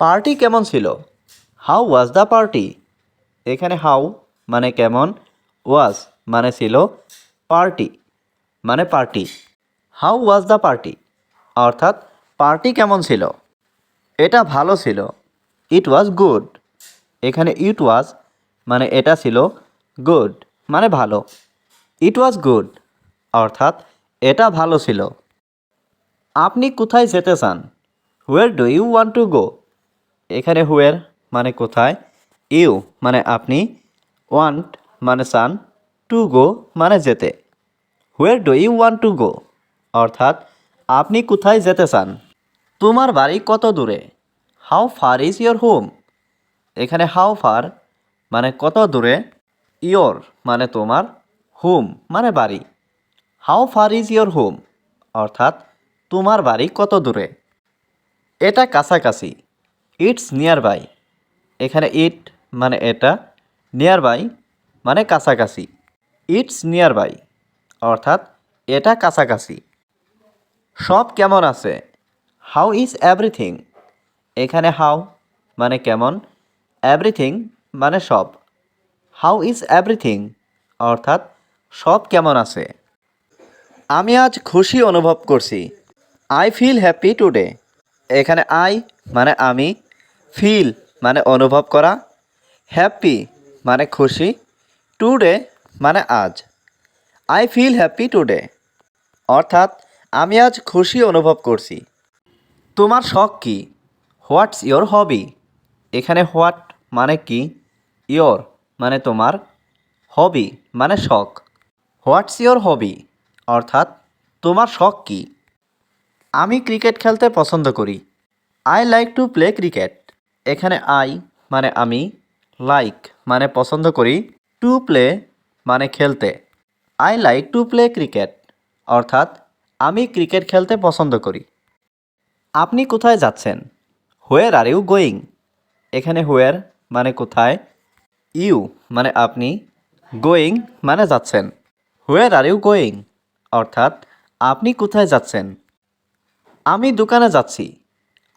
Party কেমন ছিল? How was the party এখানে হাউ মানে কেমন? ওয়াজ মানে ছিল পার্টি মানে party how was the party অর্থাৎ পার্টি কেমন ছিল? এটা ভালো ছিল। ইট ওয়াজ গুড এখানে ইট ওয়াজ মানে এটা ছিল গুড মানে ভালো। ইট ওয়াজ গুড অর্থাৎ এটা ভালো ছিল। আপনি কোথায় যেতে চান? Where do you want to go এখানে হুয়ের মানে কোথায়? ইউ মানে আপনি, ওয়ান্ট মানে চান টু গো মানে যেতে। Where do you want to go? অর্থাৎ, আপনি কোথায় যেতে চান? তোমার বাড়ি কত দূরে? How far is your home? এখানে হাউ ফার মানে কত দূরে? ইয়োর মানে তোমার, হোম মানে বাড়ি। How far is your home? অর্থাৎ, তোমার বাড়ি কত দূরে? এটা কাছাকাছি। ইটস নিয়ার বাই এখানে ইট মানে এটা নিয়ার বাই মানে কাছাকাছি। ইটস নিয়ার বাই অর্থাৎ এটা কাছাকাছি। সব কেমন আছে? হাউ ইজ এভরিথিং এখানে হাউ মানে কেমন? এভরিথিং মানে সব। হাউ ইজ এভরিথিং অর্থাৎ সব কেমন আছে। আমি আজ খুশি অনুভব করছি। আই ফিল হ্যাপি টুডে এখানে আই মানে আমি ফিল মানে অনুভব করা হ্যাপি মানে খুশি টুডে মানে আজ। আই ফিল হ্যাপি টুডে অর্থাৎ, আমি আজ খুশি অনুভব করছি। তোমার শখ কি? হোয়াটস ইয়োর হবি এখানে হোয়াট মানে কি? ইয়োর মানে তোমার হবি মানে শখ। হোয়াটস ইয়োর হবি অর্থাৎ, তোমার শখ কি? আমি ক্রিকেট খেলতে পছন্দ করি। I like to play cricket এখানে আই মানে আমি লাইক মানে পছন্দ করি টু প্লে মানে খেলতে। I like to play cricket অর্থাৎ আমি ক্রিকেট খেলতে পছন্দ করি। আপনি কোথায় যাচ্ছেন? হোয়ার আর ইউ গোয়িং এখানে হোয়ার মানে কোথায়? ইউ মানে আপনি গোয়িং মানে যাচ্ছেন। হোয়ার আর ইউ গোয়িং অর্থাৎ আপনি কোথায় যাচ্ছেন? আমি দোকানে যাচ্ছি।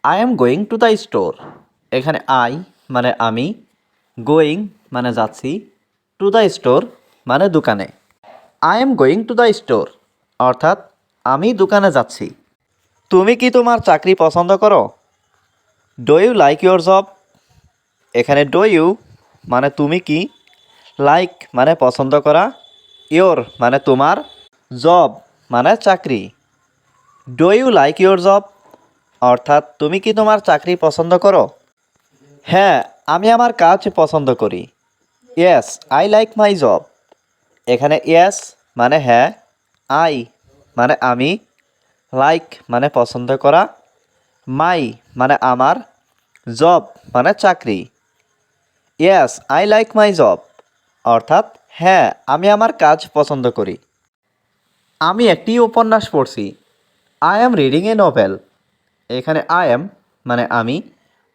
I am going to the store এখানে আই মানে আমি গোয়িং মানে যাচ্ছি টু দ্য স্টোর মানে দোকানে। I am going to the store অর্থাৎ আমি দোকানে যাচ্ছি। তুমি কি তোমার চাকরি পছন্দ করো? Do you like your job এখানে ডো ইউ মানে তুমি কি? লাইক মানে পছন্দ করা। ইয়োর মানে তোমার। জব মানে চাকরি। Do you like your job অর্থাৎ তুমি কি তোমার চাকরি পছন্দ করো? হ্যাঁ আমি আমার কাজ পছন্দ করি। Yes I like my job এখানে ইয়েস মানে হ্যাঁ আই মানে আমি। লাইক মানে পছন্দ করা। মাই মানে আমার। জব মানে চাকরি। Yes I like my job অর্থাৎ হ্যাঁ আমি আমার কাজ পছন্দ করি। আমি একটি উপন্যাস পড়ছি। I am reading a novel এখানে আই অ্যাম মানে আমি।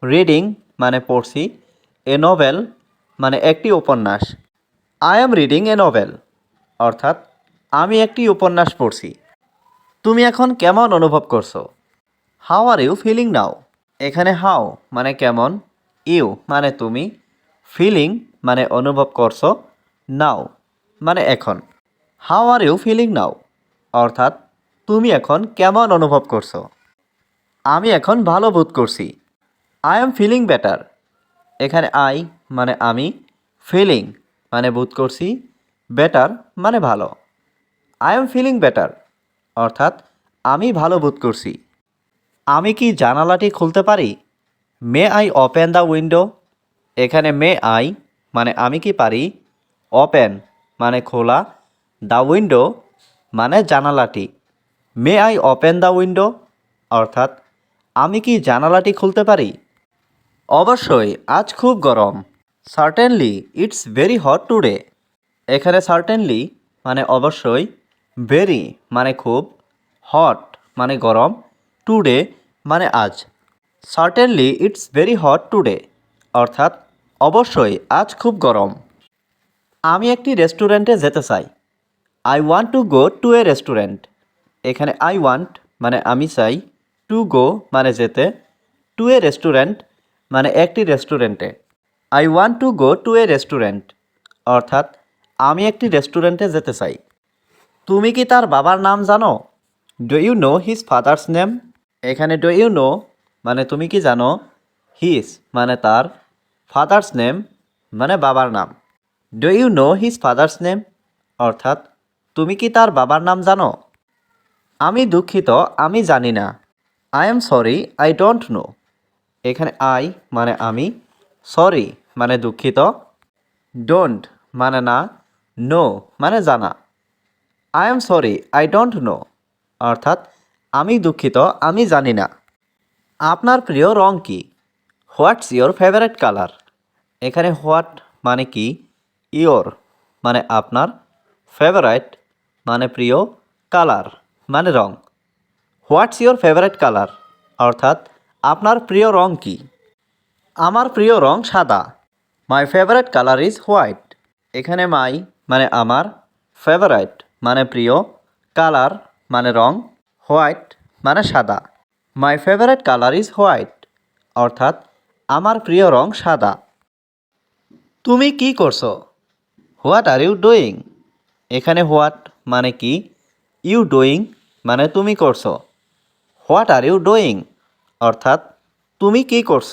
রিডিং মানে পড়ছি, এ নভেল মানে একটি উপন্যাস। I am reading a novel অর্থাৎ আমি একটি উপন্যাস পড়ছি। তুমি এখন কেমন অনুভব করছ? How are you feeling now এখানে হাউ মানে কেমন ইউ মানে তুমি ফিলিং মানে অনুভব করছ নাও মানে এখন। How are you feeling now অর্থাৎ তুমি এখন কেমন অনুভব করছ? আমি এখন ভালো বোধ করছি। আই এম ফিলিং বেটার এখানে আই মানে আমি ফিলিং মানে বোধ করছি বেটার মানে ভালো। আই এম ফিলিং বেটার অর্থাৎ আমি ভালো বোধ করছি। আমি কি জানালাটি খুলতে পারি? May I open the window এখানে মে আই মানে আমি কি পারি? ওপেন মানে খোলা। দ্য উইন্ডো মানে জানালাটি। May I open the window অর্থাৎ আমি কি জানালাটি খুলতে পারি? অবশ্যই, আজ খুব গরম। Certainly it's very hot today এখানে সার্টেনলি মানে অবশ্যই ভেরি মানে খুব হট মানে গরম টুডে মানে আজ। Certainly it's very hot today অর্থাৎ, অবশ্যই, আজ খুব গরম। আমি একটি রেস্টুরেন্টে যেতে চাই। I want to go to a restaurant এখানে আই ওয়ান্ট মানে আমি চাই টু গো মানে যেতে টু এ রেস্টুরেন্ট মানে একটি রেস্টুরেন্টে। I want to go to a restaurant অর্থাৎ, আমি একটি রেস্টুরেন্টে যেতে চাই। তুমি কি তার বাবার নাম জানো? Do you know his father's name এখানে ডু ইউ নো মানে তুমি কি জানো? হিজ মানে তার ফাদার্স নেম মানে বাবার নাম। Do you know his father's name অর্থাৎ, তুমি কি তার বাবার নাম জানো? আমি দুঃখিত, আমি জানি না। I am sorry I don't know এখানে আই মানে আমি সরি মানে দুঃখিত ডোন্ট মানে না নো মানে জানা। I am sorry I don't know অর্থাৎ আমি দুঃখিত, আমি জানি না। আপনার প্রিয় রং কি? হোয়াটস ইয়োর ফেভারেট কালার এখানে হোয়াট মানে কি? ইয়োর মানে আপনার ফেভারাইট মানে প্রিয় কালার মানে রং। হোয়াটস ইয়োর ফেভারেট কালার অর্থাৎ আপনার প্রিয় রং কি? আমার প্রিয় রং সাদা। My favourite colour is white এখানে মাই মানে আমার ফেভারাইট মানে প্রিয় কালার মানে রং হোয়াইট মানে সাদা। My favourite colour is white অর্থাৎ আমার প্রিয় রং সাদা। তুমি কি করছ? হোয়াট আর ইউ ডুইং এখানে হোয়াট মানে কি? ইউ ডুইং মানে তুমি করছ। হোয়াট আর ইউ ডুইং অর্থাৎ তুমি কি করছ?